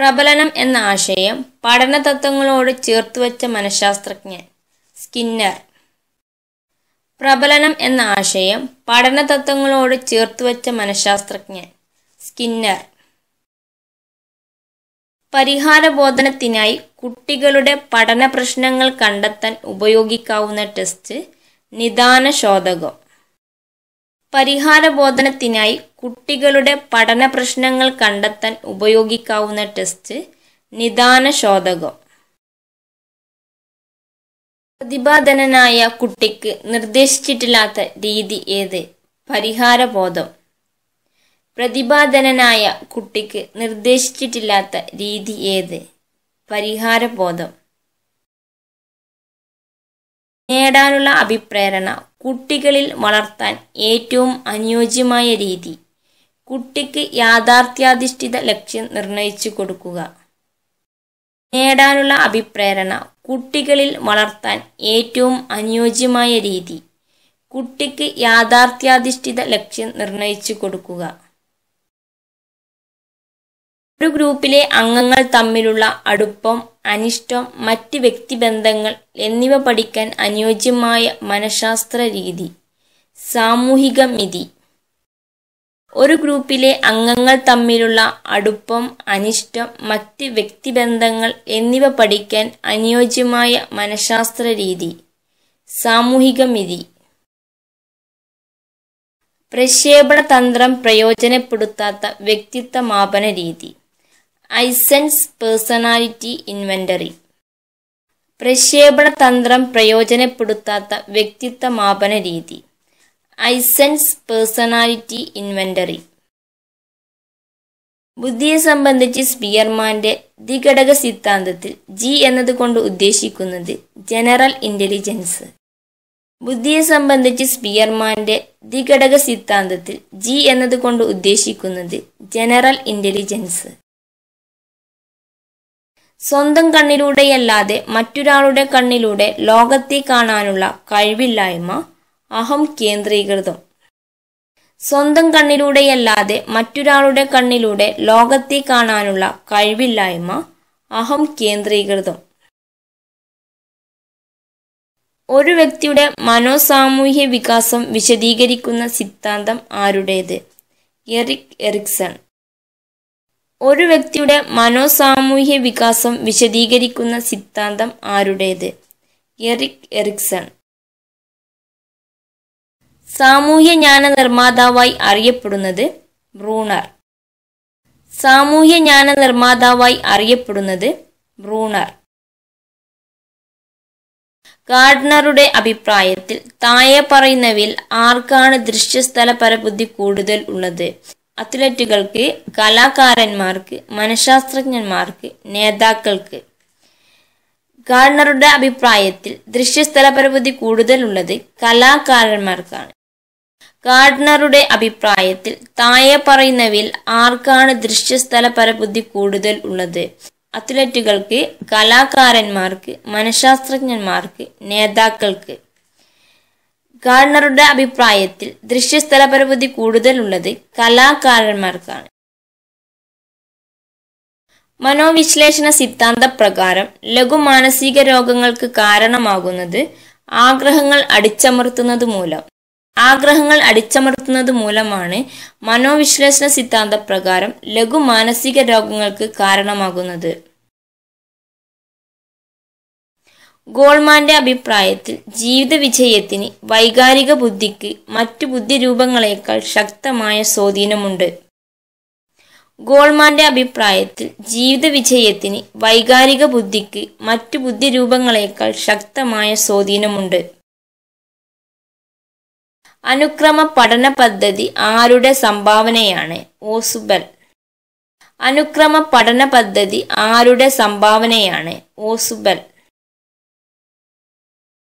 പ്രബലനം എന്ന ആശയം പഠന പഠനതത്വങ്ങളോട് ചേർത്തുവച്ച മനഃശാസ്ത്രജ്ഞൻ സ്കിന്നർ. പ്രബലനം എന്ന ആശയം പഠന പഠനതത്വങ്ങളോട് ചേർത്തുവച്ച മനഃശാസ്ത്രജ്ഞൻ സ്കിന്നർ. പരിഹാര പരിഹാരബോധനത്തിനായി കുട്ടികളുടെ പഠന പ്രശ്നങ്ങൾ കണ്ടെത്താൻ ഉപയോഗിക്കാവുന്ന ടെസ്റ്റ് നിദാന ശോധകം പരിഹാരബോധനത്തിനായി കുട്ടികളുടെ പഠന പ്രശ്നങ്ങൾ കണ്ടെത്താൻ ഉപയോഗിക്കാവുന്ന ടെസ്റ്റ് നിദാന ശോധകം. പ്രതിഭാധനനായ കുട്ടിക്ക് നിർദ്ദേശിച്ചിട്ടില്ലാത്ത രീതി ഏത്? പരിഹാര പരിഹാരബോധം. പ്രതിഭാധനനായ കുട്ടിക്ക് നിർദ്ദേശിച്ചിട്ടില്ലാത്ത രീതി ഏത്? പരിഹാര പരിഹാരബോധം. നേടാനുള്ള അഭിപ്രേരണ കുട്ടികളിൽ വളർത്താൻ ഏറ്റവും അനുയോജ്യമായ രീതി. കുട്ടിക്ക് യാഥാർത്ഥ്യാധിഷ്ഠിത ലക്ഷ്യം നിർണയിച്ചു കൊടുക്കുക. നേടാനുള്ള അഭിപ്രേരണ കുട്ടികളിൽ വളർത്താൻ ഏറ്റവും അനുയോജ്യമായ രീതി. കുട്ടിക്ക് യാഥാർത്ഥ്യാധിഷ്ഠിത ലക്ഷ്യം നിർണയിച്ചു കൊടുക്കുക. ഒരു ഗ്രൂപ്പിലെ അംഗങ്ങൾ തമ്മിലുള്ള അടുപ്പം അനിഷ്ടം മറ്റ് വ്യക്തിബന്ധങ്ങൾ എന്നിവ പഠിക്കാൻ അനുയോജ്യമായ മനഃശാസ്ത്ര രീതി. സാമൂഹിക മിതി. ഒരു ഗ്രൂപ്പിലെ അംഗങ്ങൾ തമ്മിലുള്ള അടുപ്പം അനിഷ്ടം മറ്റ് വ്യക്തിബന്ധങ്ങൾ എന്നിവ പഠിക്കാൻ അനുയോജ്യമായ മനഃശാസ്ത്ര രീതി. സാമൂഹിക മിതി. പ്രക്ഷേപണ തന്ത്രം പ്രയോജനപ്പെടുത്താത്ത വ്യക്തിത്വ മാപന രീതി. Eysenck's personality inventory. പ്രക്ഷേപണ തന്ത്രം പ്രയോജനപ്പെടുത്താത്ത വ്യക്തിത്വ മാപന രീതി. Eysenck's personality inventory. ബുദ്ധിയെ സംബന്ധിച്ച് സ്പിയർമാന്റെ ദ്വിഘടക സിദ്ധാന്തത്തിൽ ജി എന്നതുകൊണ്ട് ഉദ്ദേശിക്കുന്നത് ജനറൽ ഇന്റലിജൻസ്. ബുദ്ധിയെ സംബന്ധിച്ച് സ്പിയർമാന്റെ ദ്വിഘടക സിദ്ധാന്തത്തിൽ ജി എന്നതുകൊണ്ട് ഉദ്ദേശിക്കുന്നത് ജനറൽ ഇന്റലിജൻസ്. സ്വന്തം കണ്ണിലൂടെയല്ലാതെ മറ്റൊരാളുടെ കണ്ണിലൂടെ ലോകത്തെ കാണാനുള്ള കഴിവില്ലായ്മ അഹം കേന്ദ്രീകൃതം. സ്വന്തം കണ്ണിലൂടെയല്ലാതെ മറ്റൊരാളുടെ കണ്ണിലൂടെ ലോകത്തെ കാണാനുള്ള കഴിവില്ലായ്മ അഹം കേന്ദ്രീകൃതം. ഒരു വ്യക്തിയുടെ മനോസാമൂഹ്യ വികാസം വിശദീകരിക്കുന്ന സിദ്ധാന്തം ആരുടേത്? Erik Erikson. ഒരു വ്യക്തിയുടെ മനോസാമൂഹ്യ വികാസം വിശദീകരിക്കുന്ന സിദ്ധാന്തം ആരുടേത്? Erik Erikson. സാമൂഹ്യ ജ്ഞാന നിർമ്മാതാവായി അറിയപ്പെടുന്നത് ബ്രൂണർ. സാമൂഹ്യ ജ്ഞാന നിർമ്മാതാവായി അറിയപ്പെടുന്നത് ബ്രൂണർ. ഗാർഡ്നറുടെ അഭിപ്രായത്തിൽ താഴെ പറയുന്നവയിൽ ആർക്കാണ് ദൃശ്യസ്ഥല പരബുദ്ധി കൂടുതൽ ഉള്ളത്? അത്ലറ്റുകൾക്ക് കലാകാരന്മാർക്ക് മനഃശാസ്ത്രജ്ഞന്മാർക്ക് നേതാക്കൾക്ക്. ഗാർഡനറുടെ അഭിപ്രായത്തിൽ ദൃശ്യസ്ഥല പരബുദ്ധി കൂടുതലുള്ളത് കലാകാരന്മാർക്കാണ്. ഗാർഡ്നറുടെ അഭിപ്രായത്തിൽ താഴെ പറയുന്നവയിൽ ആർക്കാണ് ദൃശ്യസ്ഥല പരബുദ്ധി കൂടുതൽ ഉള്ളത്? അത്ലറ്റുകൾക്ക് കലാകാരന്മാർക്ക് മനഃശാസ്ത്രജ്ഞന്മാർക്ക് നേതാക്കൾക്ക്. ഗാർഡനറുടെ അഭിപ്രായത്തിൽ ദൃശ്യസ്ഥല പരവധി കൂടുതലുള്ളത് കലാകാരന്മാർക്കാണ്. മനോവിശ്ലേഷണ സിദ്ധാന്ത പ്രകാരം ലഘു മാനസിക രോഗങ്ങൾക്ക് കാരണമാകുന്നത് ആഗ്രഹങ്ങൾ അടിച്ചമർത്തുന്നത് മൂലം. ആഗ്രഹങ്ങൾ അടിച്ചമർത്തുന്നത് മൂലമാണ് മനോവിശ്ലേഷണ സിദ്ധാന്ത പ്രകാരം ലഘു മാനസിക രോഗങ്ങൾക്ക് കാരണമാകുന്നത്. ഗോൾമാന്റെ അഭിപ്രായത്തിൽ ജീവിത വിജയത്തിന് വൈകാരിക ബുദ്ധിക്ക് മറ്റു ബുദ്ധിരൂപങ്ങളെക്കാൾ ശക്തമായ സ്വാധീനമുണ്ട്. ഗോൾമാന്റെ അഭിപ്രായത്തിൽ ജീവിത വിജയത്തിന് വൈകാരിക ബുദ്ധിക്ക് മറ്റു ബുദ്ധിരൂപങ്ങളെക്കാൾ ശക്തമായ സ്വാധീനമുണ്ട്. അനുക്രമ പഠന പദ്ധതി ആരുടെ സംഭാവനയാണ്? ഓസുബൽ. അനുക്രമ പഠന പദ്ധതി ആരുടെ സംഭാവനയാണ്? ഓസുബൽ.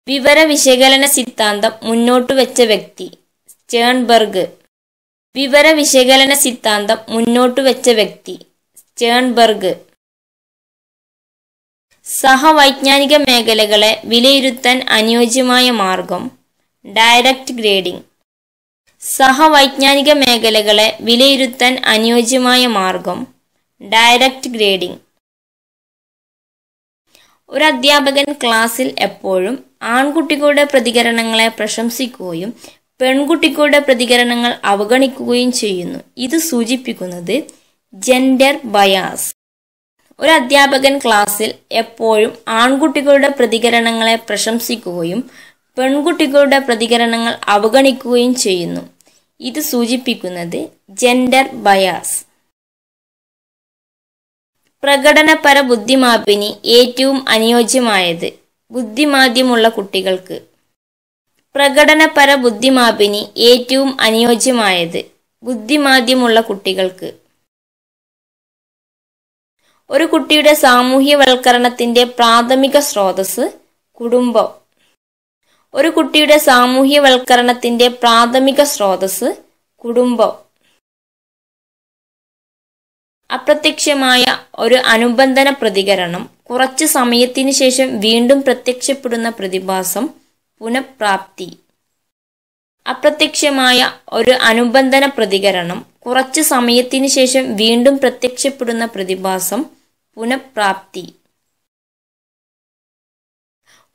വിവര വിശകലന സിദ്ധാന്തം മുന്നോട്ട് വെച്ച വ്യക്തി. സ്റ്റേൺബർഗ്. വിവര വിശകലന സിദ്ധാന്തം മുന്നോട്ട് വെച്ച വ്യക്തി. സ്റ്റേൺബർഗ്. സഹവൈജ്ഞാനിക മേഖലകളെ വിലയിരുത്താൻ അനുയോജ്യമായ മാർഗം. Direct grading. സഹവൈജ്ഞാനിക മേഖലകളെ വിലയിരുത്താൻ അനുയോജ്യമായ മാർഗം. Direct grading. ഒരു അധ്യാപകൻ ക്ലാസ്സിൽ എപ്പോഴും ആൺകുട്ടികളുടെ പ്രതികരണങ്ങളെ പ്രശംസിക്കുകയും പെൺകുട്ടികളുടെ പ്രതികരണങ്ങൾ അവഗണിക്കുകയും ചെയ്യുന്നു. ഇത് സൂചിപ്പിക്കുന്നത് ജെൻഡർ ബയാസ് ഒരു അധ്യാപകൻ ക്ലാസ്സിൽ എപ്പോഴും ആൺകുട്ടികളുടെ പ്രതികരണങ്ങളെ പ്രശംസിക്കുകയും പെൺകുട്ടികളുടെ പ്രതികരണങ്ങൾ അവഗണിക്കുകയും ചെയ്യുന്നു. ഇത് സൂചിപ്പിക്കുന്നത് ജെൻഡർ ബയാസ് പ്രകടനപര ബുദ്ധിമാപ്പിന് ഏറ്റവും അനുയോജ്യമായത് ബുദ്ധിമാന്ദ്യമുള്ള കുട്ടികൾക്ക്. പ്രകടനപര ബുദ്ധിമാപിനി ഏറ്റവും അനുയോജ്യമായത് ബുദ്ധിമാന്ദ്യമുള്ള കുട്ടികൾക്ക്. ഒരു കുട്ടിയുടെ സാമൂഹ്യവൽക്കരണത്തിന്റെ പ്രാഥമിക സ്രോതസ് കുടുംബം. ഒരു കുട്ടിയുടെ സാമൂഹ്യവൽക്കരണത്തിന്റെ പ്രാഥമിക സ്രോതസ് കുടുംബം. അപ്രത്യക്ഷമായ ഒരു അനുബന്ധന പ്രതികരണം കുറച്ച് സമയത്തിന് ശേഷം വീണ്ടും പ്രത്യക്ഷപ്പെടുന്ന പ്രതിഭാസം പുനഃപ്രാപ്തി. അപ്രത്യക്ഷമായ ഒരു അനുബന്ധന പ്രതികരണം കുറച്ച് സമയത്തിന് ശേഷം വീണ്ടും പ്രത്യക്ഷപ്പെടുന്ന പ്രതിഭാസം പുനഃപ്രാപ്തി.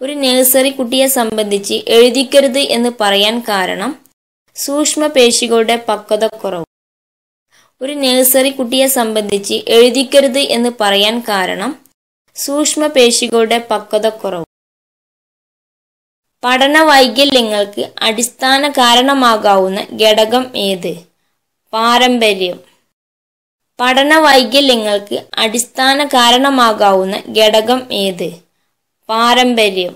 ഒരു നഴ്സറി കുട്ടിയെ സംബന്ധിച്ച് എഴുതിക്കരുത് എന്ന് പറയാൻ കാരണം സൂക്ഷ്മപേശികളുടെ പക്വതക്കുറവ്. ഒരു നഴ്സറി കുട്ടിയെ സംബന്ധിച്ച് എഴുതിക്കരുത് എന്ന് പറയാൻ കാരണം സൂക്ഷ്മപേശികളുടെ പക്വതക്കുറവ്. പഠന വൈകല്യങ്ങൾക്ക് അടിസ്ഥാന കാരണമാകാവുന്ന ഘടകം ഏത്? പാരമ്പര്യം. പഠന വൈകല്യങ്ങൾക്ക് അടിസ്ഥാന കാരണമാകാവുന്ന ഘടകം ഏത്? പാരമ്പര്യം.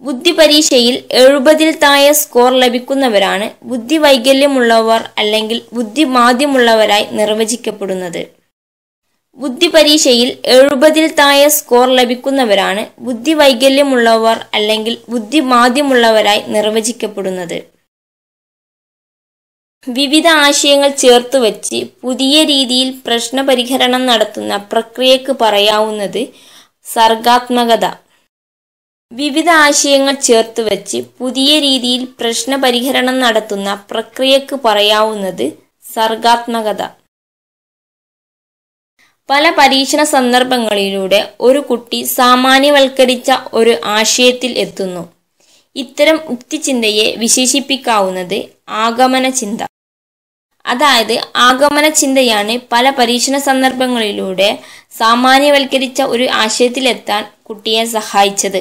ബുദ്ധി പരീക്ഷയിൽ എഴുപതിൽ താഴെ സ്കോർ ലഭിക്കുന്നവരാണ് ബുദ്ധി വൈകല്യമുള്ളവർ അല്ലെങ്കിൽ ബുദ്ധി മാധ്യമുള്ളവരായി നിർവചിക്കപ്പെടുന്നത്. ബുദ്ധി പരീക്ഷയിൽ എഴുപതിൽ താഴെ സ്കോർ ലഭിക്കുന്നവരാണ് ബുദ്ധി വൈകല്യമുള്ളവർ അല്ലെങ്കിൽ ബുദ്ധിമാന്ദ്യമുള്ളവരായി നിർവചിക്കപ്പെടുന്നത്. വിവിധ ആശയങ്ങൾ ചേർത്ത് വച്ച് പുതിയ രീതിയിൽ പ്രശ്നപരിഹരണം നടത്തുന്ന പ്രക്രിയക്ക് പറയാവുന്നത് സർഗാത്മകത. വിവിധ ആശയങ്ങൾ ചേർത്ത് വച്ച് പുതിയ രീതിയിൽ പ്രശ്നപരിഹരണം നടത്തുന്ന പ്രക്രിയക്ക് പറയാവുന്നത് സർഗാത്മകത. പല പരീക്ഷണ സന്ദർഭങ്ങളിലൂടെ ഒരു കുട്ടി സാമാന്യവൽക്കരിച്ച ഒരു ആശയത്തിൽ എത്തുന്നു. ഇത്തരം ഉക്തിചിന്തയെ വിശേഷിപ്പിക്കാവുന്നത് ആഗമന ചിന്ത അതായത് ആഗമന ചിന്തയാണ് പല പരീക്ഷണ സന്ദർഭങ്ങളിലൂടെ സാമാന്യവൽക്കരിച്ച ഒരു ആശയത്തിലെത്താൻ കുട്ടിയെ സഹായിച്ചത്.